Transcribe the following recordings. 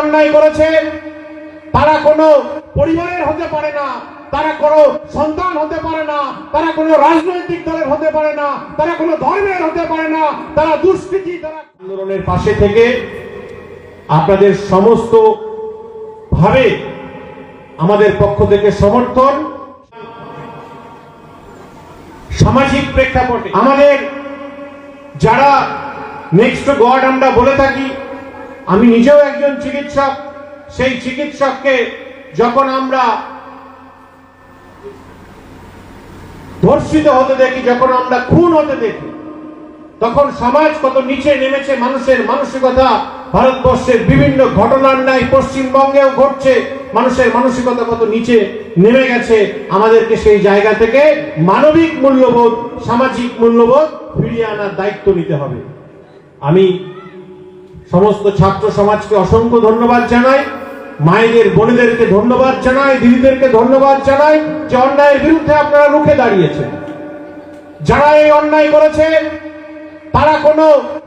অন্যায় করেছে, তারা কোনো পরিবারের হতে পারে না, তারা কোনো সন্তান হতে পারে না, তারা কোনো রাজনৈতিক দলের হতে পারে না, তারা কোনো ধর্মের হতে পারে না, তারা দুষ্কৃতি, তারা আন্দোলনের পাশে থেকে আপনাদের সমস্ত ভাবে আমাদের পক্ষ থেকে সমর্থন, সামাজিক প্রেক্ষাপটে। আমাদের যারা নেক্সট গড আমরা বলে থাকি আমি নিজেও একজন চিকিৎসক, সেই চিকিৎসককে যখন আমরা ধর্ষিত হতে দেখি, যখন আমরা খুন হতে দেখি, তখন সমাজ কত নিচে নেমেছে, মানুষের মানসিকতা ভারতবর্ষের বিভিন্ন ঘটনার ন্যায় পশ্চিমবঙ্গেও ঘটছে, মানুষের মানসিকতা কত নিচে নেমে গেছে, আমাদেরকে সেই জায়গা থেকে মানবিক মূল্যবোধ, সামাজিক মূল্যবোধ ফিরিয়ে আনার দায়িত্ব নিতে হবে। আমি সমস্ত ছাত্র সমাজকে অসংখ্য ধন্যবাদ জানাই। মায়েদের, বোনেদেরকে ধন্যবাদ জানাই, দিদিদেরকে ধন্যবাদ জানাই যে অন্যায়ের বিরুদ্ধে আপনারা রুখে দাঁড়িয়েছেন। যারা এই অন্যায় করেছে, তারা কোনো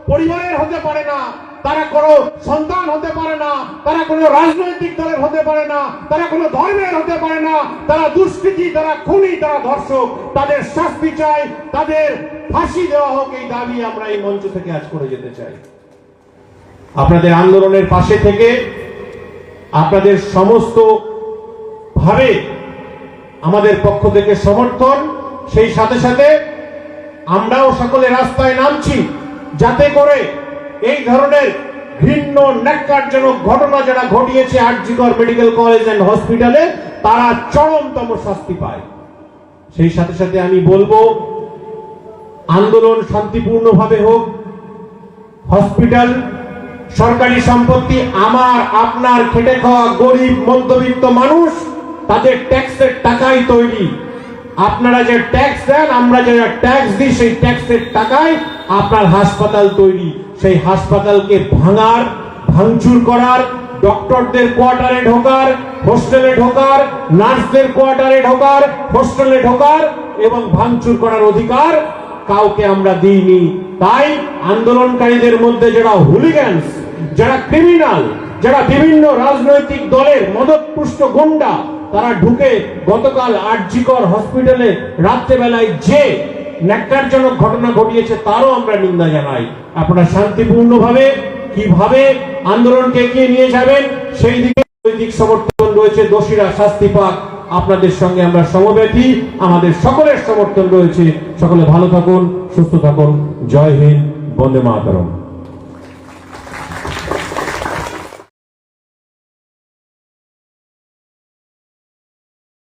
পরিবারের হতে পারে না, তারা কোনো সন্তান হতে পারে না, তারা কোনো রাজনৈতিক দলের হতে পারে না, তারা কোনো ধর্মের হতে পারে না, তারা দুষ্কৃতি, তারা খুনি, তারা ধর্ষক, তাদের শাস্তি চাই, তাদের ফাঁসি দেওয়া হোক, এই দাবি আমরা এই মঞ্চ থেকে আজ করে যেতে চাই। আপনাদের আন্দোলনের পাশে থেকে আপনাদের সমস্ত ভাবে আমাদের পক্ষ থেকে সমর্থন, সেই সাথে সাথে আমরাও সকলে রাস্তায় নামছি যাতে করে এই ধরনের ভিন্ন ন্যাক্কারজনক ঘটনা যারা ঘটিয়েছে আরজিকর মেডিকেল কলেজ এন্ড হসপিটালে, তারা চরমতম শাস্তি পায়। সেই সাথে সাথে আমি বলব, আন্দোলন শান্তিপূর্ণভাবে হোক, হসপিটাল সরকারি সম্পত্তি আমার, আপনার খেটে খাওয়া গরিব, মধ্যবিত্ত মানুষ, তাদের ট্যাক্সের টাকাই তৈরি। আপনারা যে ট্যাক্স দেন, আমরা যে ট্যাক্স দিই, সেই ট্যাক্সের টাকায় আপনার হাসপাতাল তৈরি। সেই হাসপাতালকে ভাঙার, ভাঙচুর করার, ডক্টরদের কোয়ার্টারে ঢোকার, হোস্টেলে ঢোকার, নার্সদের কোয়ার্টারে ঢোকার, হোস্টেলে ঢোকার এবং ভাঙচুর করার অধিকার কাউকে আমরা দিইনি। তাই আন্দোলনকারীদের মধ্যে যারা হুলিগ্যান্স যারা ক্রিমিনাল যারা বিভিন্ন রাজনৈতিক দলের মদতপুষ্ট গুন্ডা, তারা ঢুকে গতকাল আরজিকর হসপিটালে রাত্রেবেলায় যে ন্যাক্কারজনক ঘটনা ঘটিয়েছে তারও আমরা নিন্দা জানাই। আপনারা শান্তিপূর্ণভাবে কীভাবে আন্দোলনকে এগিয়ে নিয়ে যাবেন, সেই দিকে নৈতিক সমর্থন রয়েছে, দোষীরা শাস্তি পাক। আপনাদের সঙ্গে আমরা সমব্যথী আমাদের সকলের সমর্থন রয়েছে। সকলে ভালো থাকুন, সুস্থ থাকুন। জয় হিন্দ, বন্দে মাতরম।